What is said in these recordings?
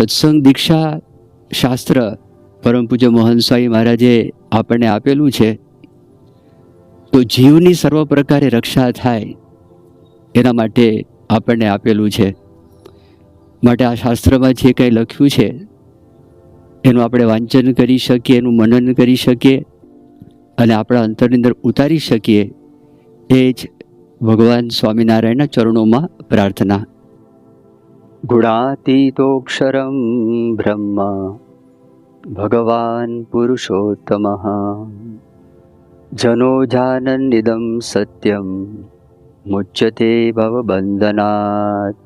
સત્સંગ દીક્ષા શાસ્ત્ર પરમ પૂજ્ય મોહન સ્વામી મહારાજે આપણને આપેલું છે. તો જીવની સર્વ પ્રકારે રક્ષા થાય એના માટે આપણને આપેલું છે. માટે આ શાસ્ત્રમાં જે કંઈ લખ્યું છે, એનું આપણે વાંચન કરી શકીએ, એનું મનન કરી શકીએ અને આપણા અંતરની અંદર ઉતારી શકીએ એ જ ભગવાન સ્વામિનારાયણના ચરણોમાં પ્રાર્થના. गुणातीतोऽक्षरं ब्रह्म। भगवान् पुरुषोत्तमः। जनो जानन्निदं सत्यं। मुच्यते भवबन्धनात्।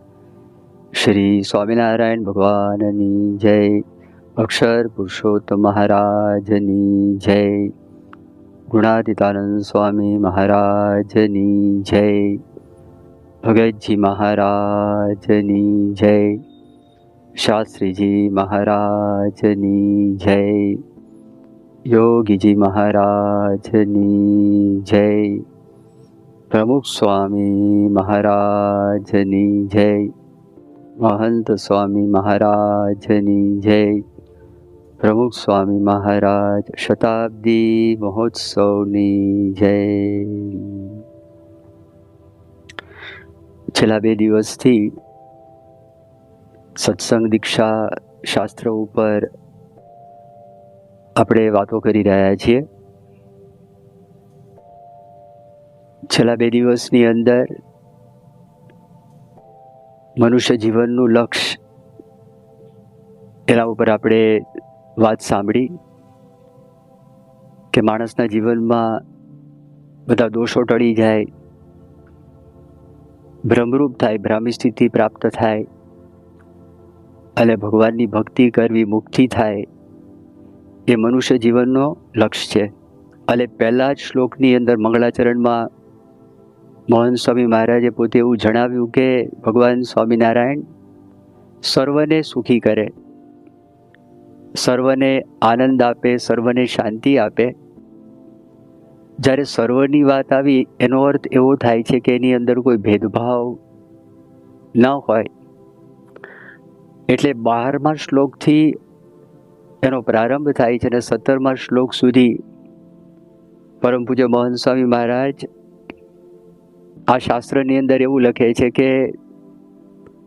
श्रीस्वामिनारायणभगवान् जय। अक्षरपुरुषोत्तममहाराजनी जय। गुणातीतानन्दस्वामीमहाराजनी जय। ભગતજી મહારાજની જય. શાસ્ત્રીજી મહારાજની જય. યોગીજી મહારાજની જય. પ્રમુખ સ્વામી મહારાજની જય. મહંત સ્વામી મહારાજની જય. પ્રમુખ સ્વામી મહારાજ શતાબ્દી મહોત્સવની જય. છેલ્લા બે દિવસથી સત્સંગ દીક્ષા શાસ્ત્ર ઉપર આપણે વાતો કરી રહ્યા છીએ. છેલ્લા બે દિવસની અંદર મનુષ્ય જીવનનું લક્ષ્ય એના ઉપર આપણે વાત સાંભળી કે માણસના જીવનમાં બધા દોષો ટળી જાય ભ્રમરૂપ થાય ભ્રામી સ્થિતિ પ્રાપ્ત થાય અને ભગવાનની ભક્તિ કરવી, મુક્તિ થાય, એ મનુષ્ય જીવનનો લક્ષ્ય છે. અને પહેલા જ શ્લોકની અંદર મંગળાચરણમાં મોહન સ્વામી મહારાજે પોતે એવું જણાવ્યું કે ભગવાન સ્વામિનારાયણ સર્વને સુખી કરે, સર્વને આનંદ આપે, સર્વને શાંતિ આપે જ્યારે સર્વની વાત આવી, એનો અર્થ એવો થાય છે કે એની અંદર કોઈ ભેદભાવ ન હોય. એટલે બારમા શ્લોકથી એનો પ્રારંભ થાય છે અને સત્તરમા શ્લોક સુધી પરમ પૂજ્ય મોહન સ્વામી મહારાજ આ શાસ્ત્રની અંદર એવું લખે છે કે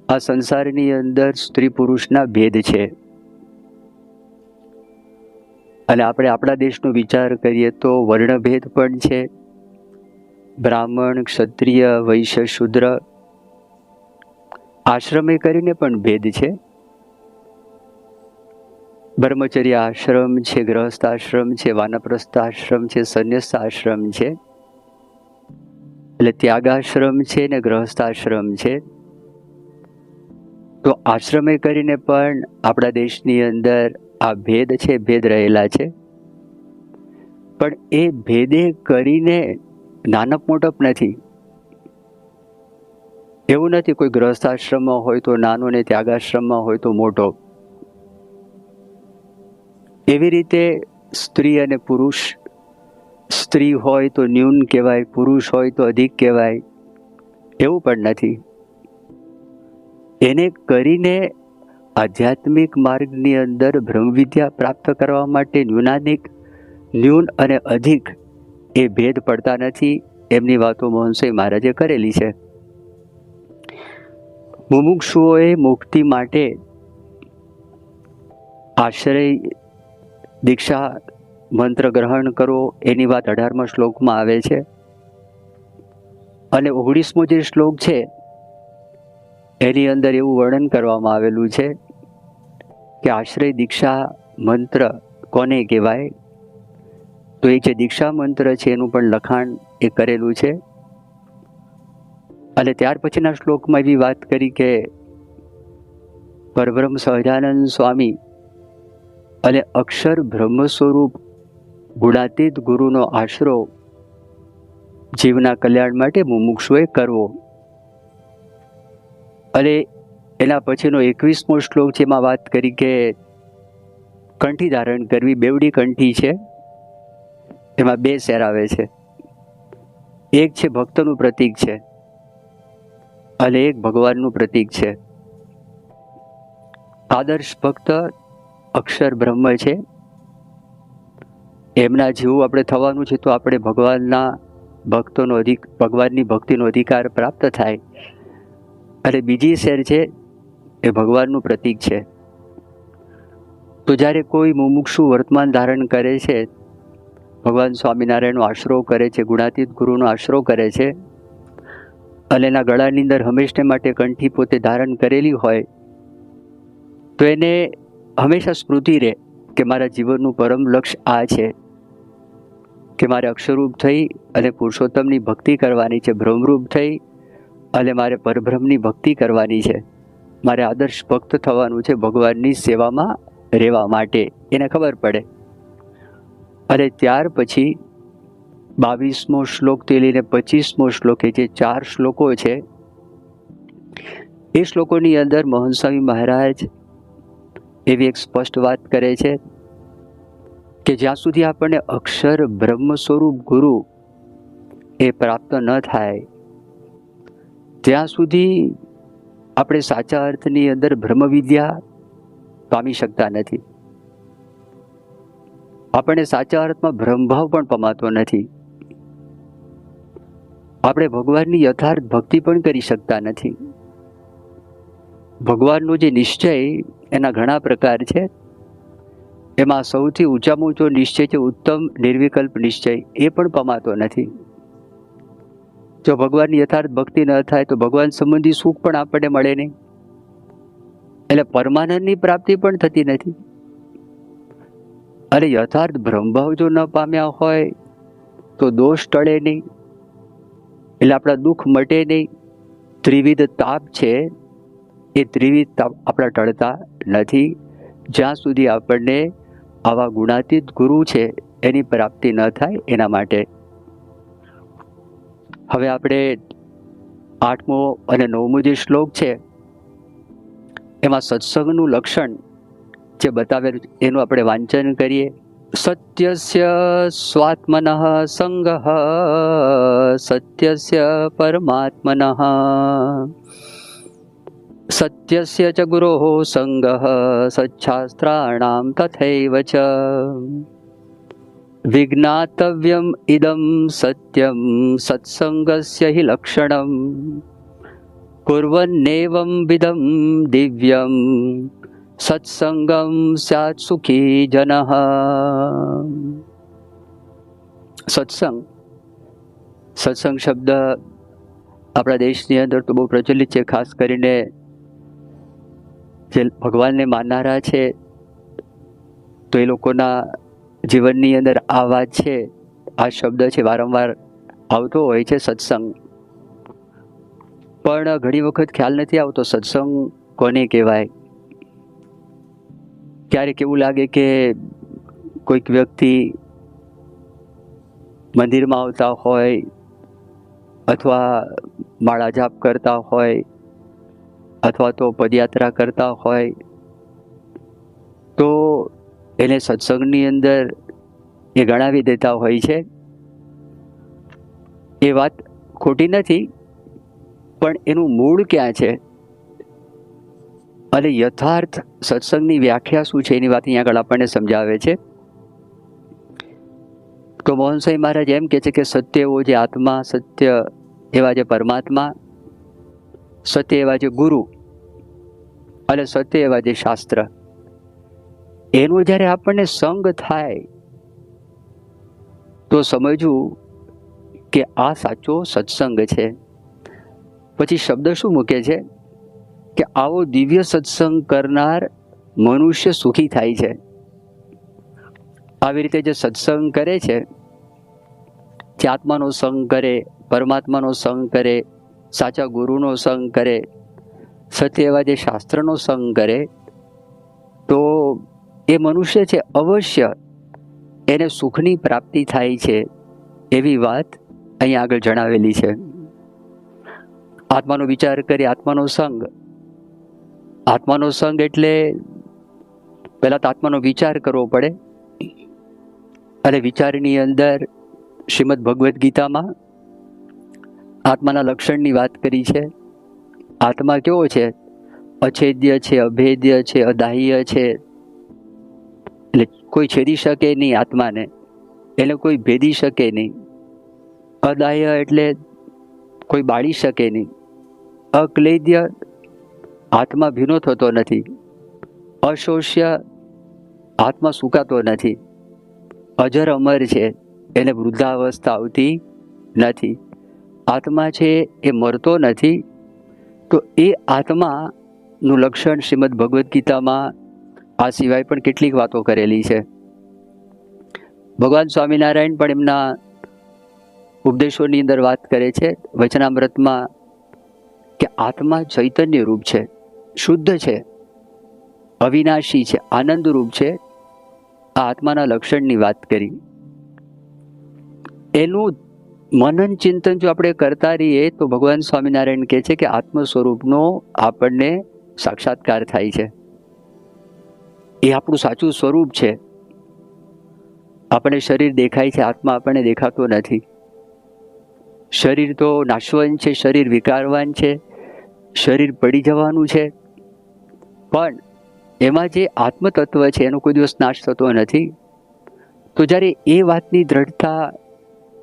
આ સંસારની અંદર સ્ત્રી પુરુષના ભેદ છે. અને આપણે આપણા દેશનો વિચાર કરીએ તો વર્ણભેદ પણ છે. બ્રાહ્મણ, ક્ષત્રિય, વૈશ્ય, શુદ્ર આશ્રમે કરીને પણ ભેદ છે. બ્રહ્મચર્ય આશ્રમ છે, ગ્રહસ્થ આશ્રમ છે, વાનપ્રસ્થ આશ્રમ છે સંન્યસ્ત આશ્રમ છે. એટલે ત્યાગાશ્રમ છે ને ગ્રહસ્થ આશ્રમ છે. તો આશ્રમે કરીને પણ આપણા દેશની અંદર આ ભેદ છે, ભેદ રહેલા છે. પણ એ ભેદે કરીને નાનક મોટપ નથી. એવું નથી કોઈ ગ્રહસ્થાશ્રમમાં હોય તો નાનો ને ત્યાગાશ્રમમાં હોય તો મોટો. એવી રીતે સ્ત્રી અને પુરુષ, સ્ત્રી હોય તો ન્યૂન કહેવાય, પુરુષ હોય તો અધિક કહેવાય. એવું પણ નથી. એને કરીને આધ્યાત્મિક માર્ગની અંદર બ્રહ્મવિદ્યા પ્રાપ્ત કરવા માટે ન્યૂનાધિક ન્યૂન અને અધિક એ ભેદ પડતા નથી. એમની વાતો મોહનસિંહ મહારાજે કરેલી છે. મુમુક્ષુઓએ મુક્તિ માટે આશ્રય, દીક્ષા, મંત્ર ગ્રહણ કરો એની વાત અઢારમા શ્લોકમાં આવે છે. અને ઓગણીસમો જે શ્લોક છે, એની અંદર એવું વર્ણન કરવામાં આવેલું છે કે આશ્રય દીક્ષા મંત્ર કોને કહેવાય? તો એ જે દીક્ષા મંત્ર છે, એનું પણ લખાણ એ કરેલું છે. અને ત્યાર પછીના શ્લોકમાં એવી વાત કરી કે પરબ્રહ્મ સહજાનંદ સ્વામી અને અક્ષર બ્રહ્મ સ્વરૂપ ગુણાતીત ગુરુનો આશરો જીવના કલ્યાણ માટે મુમુક્ષુએ કરવો. અને એના પછીનો એકવીસમો શ્લોક એમાં વાત કરી કે કંઠી ધારણ કરવી, બેવડી કંઠી છે. એમાં બે શેર આવે છે. એક છે ભક્તનું પ્રતીક છે અને એક ભગવાનનું પ્રતીક છે. આદર્શ ભક્ત, અક્ષર બ્રહ્મ છે. એમના જેવું આપણે થવાનું છે તો આપણે ભગવાનના ભક્તોનો અધિક, ભગવાનની ભક્તિનો અધિકાર પ્રાપ્ત થાય. અને બીજી શેર છે એ ભગવાનનું પ્રતીક છે. તો જ્યારે કોઈ મુમુક્ષુ વર્તમાન ધારણ કરે છે, ભગવાન સ્વામિનારાયણનો આશરો કરે છે, ગુણાતીત ગુરુનો આશરો કરે છે, અને એના ગળાની અંદર હંમેશને માટે કંઠી પોતે ધારણ કરેલી હોય, તો એને હંમેશા સ્મૃતિ રહે કે મારા જીવનનું પરમ લક્ષ્ય આ છે, કે મારે અક્ષરરૂપ થઈ અને પુરુષોત્તમની ભક્તિ કરવાની છે ભ્રમરૂપ થઈ અને મારે પરબ્રહ્મની ભક્તિ કરવાની છે. મારે આદર્શ ભક્ત થવાનું છે ભગવાનની સેવામાં રહેવા માટે, એને ખબર પડે. અને ત્યાર પછી બાવીસમો શ્લોકથી લઈને પચીસમો શ્લોક જે ચાર શ્લોકો છે, એ શ્લોકોની અંદર મોહન સ્વામી મહારાજ એવી એક સ્પષ્ટ વાત કરે છે કે જ્યાં સુધી આપણને અક્ષર બ્રહ્મ સ્વરૂપ ગુરુ એ પ્રાપ્ત ન થાય, ત્યાં સુધી આપણે સાચા અર્થની અંદર બ્રહ્મવિદ્યા પામી શકતા નથી. આપણને સાચા અર્થમાં બ્રહ્મભાવ પણ પમાતો નથી. આપણે ભગવાનની યથાર્થ ભક્તિ પણ કરી શકતા નથી. ભગવાનનો જે નિશ્ચય એના ઘણા પ્રકાર છે. એમાં સૌથી ઊંચામાં ઊંચો નિશ્ચય છે ઉત્તમ, નિર્વિકલ્પ નિશ્ચય, એ પણ પમાતો નથી. જો ભગવાનની યથાર્થ ભક્તિ ન થાય તો ભગવાન સંબંધી સુખ પણ આપણને મળે નહીં. એટલે પરમાનંદની પ્રાપ્તિ પણ થતી નથી. અને યથાર્થ બ્રહ્મભાવ જો ન પામ્યા હોય તો દોષ ટળે નહીં. એટલે આપણા દુઃખ મટે નહીં. ત્રિવિધ તાપ છે. એ ત્રિવિધ તાપ આપણા ટળતા નથી. જ્યાં સુધી આપણને આવા ગુણાતીત ગુરુ છે, એની પ્રાપ્તિ ન થાય એના માટે હવે આપણે આઠમો અને નવમો જે શ્લોક છે, એમાં સત્સંગનું લક્ષણ જે બતાવેલું એનું આપણે વાંચન કરીએ. સત્યસ્ય સ્વાત્મન સંગ, સત્યસ્ય પરમાત્મન. સત્યસ્ય ચ ગુરો સંગ, સચ્છાસ્ત્રાણામ તથૈવ ચ. વિજ્ઞાતવ્યમ ઇદમ સત્યમ સત્સંગસ્ય હિ લક્ષણમ કુર્વન્નેવમ વિદમ દિવ્યમ સત્સંગમ સ્યાત સુખી જન સત્સંગ સત્સંગ શબ્દ આપણા દેશની અંદર તો બહુ પ્રચલિત છે ખાસ કરીને જે ભગવાનને માનનારા છે તો એ લોકોના જીવનની અંદર આ વાત છે, આ શબ્દ છે વારંવાર આવતો હોય છે સત્સંગ. પણ ઘણી વખત ખ્યાલ નથી આવતો સત્સંગ કોને કહેવાય? ક્યારેક એવું લાગે કે કોઈક વ્યક્તિ મંદિરમાં આવતા હોય અથવા માળા જાપ કરતા હોય અથવા તો પદયાત્રા કરતા હોય, તો એને સત્સંગની અંદર એ ગણાવી દેતા હોય છે. એ વાત ખોટી નથી, પણ એનું મૂળ ક્યાં છે? અને યથાર્થ સત્સંગની વ્યાખ્યા શું છે? એની વાત અહીંયા આગળ આપણને સમજાવે છે. તો મોહન સાંઈ મહારાજ એમ કે છે કે સત્ય એવો જે આત્મા, સત્ય એવા જે પરમાત્મા, સત્ય એવા જે ગુરુ અને સત્ય એવા જે શાસ્ત્ર. એનો જ્યારે આપણને સંગ થાય તો સમજવું કે આ સાચો સત્સંગ છે. પછી શબ્દ શું મૂકે છે? કે આવો દિવ્ય સત્સંગ કરનાર મનુષ્ય સુખી થાય છે. આવી રીતે જે સત્સંગ કરે છે, જે આત્માનો સંગ કરે, પરમાત્માનો સંગ કરે, સાચા ગુરુનો સંગ કરે, સત્ય એવા જે શાસ્ત્રનો સંગ કરે, તો એ મનુષ્ય છે અવશ્ય એને સુખની પ્રાપ્તિ થાય છે એવી વાત અહીં આગળ જણાવેલી છે. આત્માનો વિચાર કરી આત્માનો સંગ. આત્માનો સંગ એટલે પહેલાં તો આત્માનો વિચાર કરવો પડે. અને વિચારની અંદર શ્રીમદ ભગવદ્ ગીતામાં આત્માના લક્ષણની વાત કરી છે. આત્મા કેવો છે? અછેદ્ય છે, અભેદ્ય છે, અદાહ્ય છે. એટલે કોઈ છેદી શકે નહીં આત્માને એને કોઈ ભેદી શકે નહીં. અદાય એટલે કોઈ બાળી શકે નહીં. અક્લેદ્ય આત્મા ભીનો થતો નથી. અશોષ્ય આત્મા સુકાતો નથી. અજર અમર છે, એને વૃદ્ધાવસ્થા આવતી નથી. આત્મા છે, એ મરતો નથી. તો એ આત્માનું લક્ષણ શ્રીમદ ભગવદ્ ગીતામાં આ સિવાય પણ કેટલીક વાતો કરેલી છે. ભગવાન સ્વામિનારાયણ પણ એમના ઉપદેશોની અંદર વાત કરે છે. વચનામૃતમાં કે આત્મા ચૈતન્ય રૂપ છે, શુદ્ધ છે, અવિનાશી છે આનંદરૂપ છે. આ આત્માના લક્ષણની વાત કરી. એનું મનન ચિંતન જો આપણે કરતા રહીએ તો ભગવાન સ્વામિનારાયણ કહે છે કે આત્મ સ્વરૂપનો આપણને સાક્ષાત્કાર થાય છે. એ આપણું સાચું સ્વરૂપ છે. આપણે શરીર દેખાય છે, આત્મા આપણને દેખાતો નથી. શરીર તો નાશવંત છે, શરીર વિકારવાન છે, શરીર પડી જવાનું છે. પણ એમાં જે આત્મતત્વ છે, એનો કોઈ દિવસ નાશ થતો નથી. તો જ્યારે એ વાતની દ્રઢતા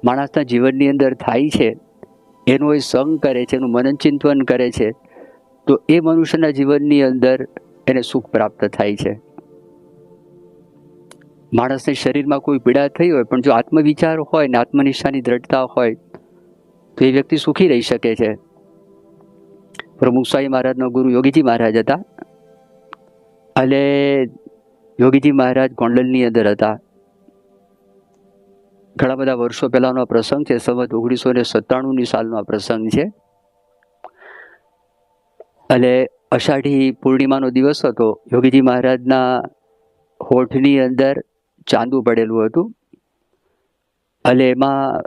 માણસના જીવનની અંદર થાય છે, એનો એ સંગ કરે છે, એનું મનન ચિંતન કરે છે, તો એ મનુષ્યના જીવનની અંદર એને સુખ પ્રાપ્ત થાય છે. માણસને શરીરમાં કોઈ પીડા થઈ હોય, પણ જો આત્મવિચાર હોય ને આત્મનિષ્ઠાની દ્રઢતા હોય, તો એ વ્યક્તિ સુખી રહી શકે છે. પ્રમુખ સ્વામી મહારાજનો ગુરુ યોગીજી મહારાજ હતા. અને યોગીજી મહારાજ ગોંડલની અંદર હતા. ઘણા બધા વર્ષો પહેલાનો પ્રસંગ છે, સંવત ઓગણીસો ને સત્તાણુંની સાલનો આ પ્રસંગ છે. અને અષાઢી પૂર્ણિમાનો દિવસ હતો. યોગીજી મહારાજના હોઠની અંદર ચાંદુ પડેલું હતું. અને એમાં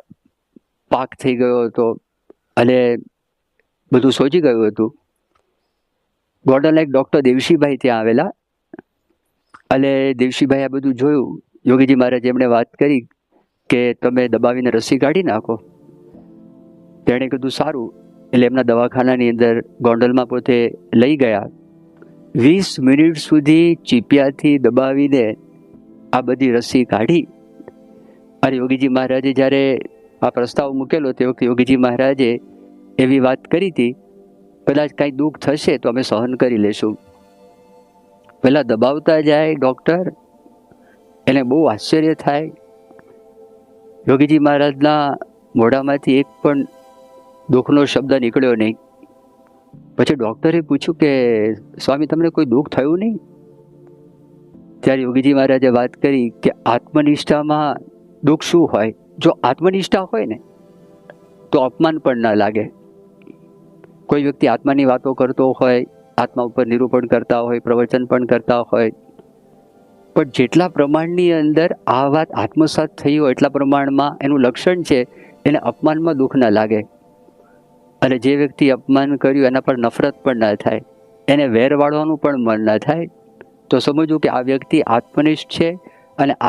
પાક થઈ ગયો હતો અને બધું સોજી ગયું હતું. ગોંડલના એક ડૉક્ટર દેવશીભાઈ ત્યાં આવેલા. અને દેવશીભાઈ આ બધું જોયું. યોગીજી મહારાજ એમણે વાત કરી કે તમે દબાવીને રસી કાઢી નાખો. તેણે કીધું, સારું. એટલે એમના દવાખાનાની અંદર ગોંડલમાં પોતે લઈ ગયા. વીસ મિનિટ સુધી ચીપિયાથી દબાવીને આ બધી રસી કાઢી. અને યોગીજી મહારાજે જ્યારે આ પ્રસ્તાવ મૂકેલો, તે વખતે યોગીજી મહારાજે એવી વાત કરી હતી, કદાચ કાંઈ દુઃખ થશે તો અમે સહન કરી લેશું. પહેલાં દબાવતા જાય ડૉક્ટર, એને બહુ આશ્ચર્ય થાય. યોગીજી મહારાજના મોઢામાંથી એક પણ દુઃખનો શબ્દ નીકળ્યો નહીં. પછી ડૉક્ટરે પૂછ્યું કે, સ્વામી, તમને કોઈ દુઃખ થયું નહીં? ત્યારે યોગીજી મહારાજે વાત કરી કે આત્મનિષ્ઠામાં દુઃખ શું હોય? જો આત્મનિષ્ઠા હોય ને, તો અપમાન પણ ન લાગે. કોઈ વ્યક્તિ આત્માની વાતો કરતો હોય, આત્મા ઉપર નિરૂપણ કરતા હોય, પ્રવચન પણ કરતા હોય, પણ જેટલા પ્રમાણની અંદર આ વાત આત્મસાત થઈ હોય, એટલા પ્રમાણમાં એનું લક્ષણ છે, એને અપમાનમાં દુઃખ ન લાગે. અને જે વ્યક્તિ અપમાન કર્યું, એના પર નફરત પણ ન થાય. એને વેર વાળવાનું પણ મન ન થાય. તો સમજવું કે આ વ્યક્તિ આત્મનિષ્ઠ છે અને આત્મ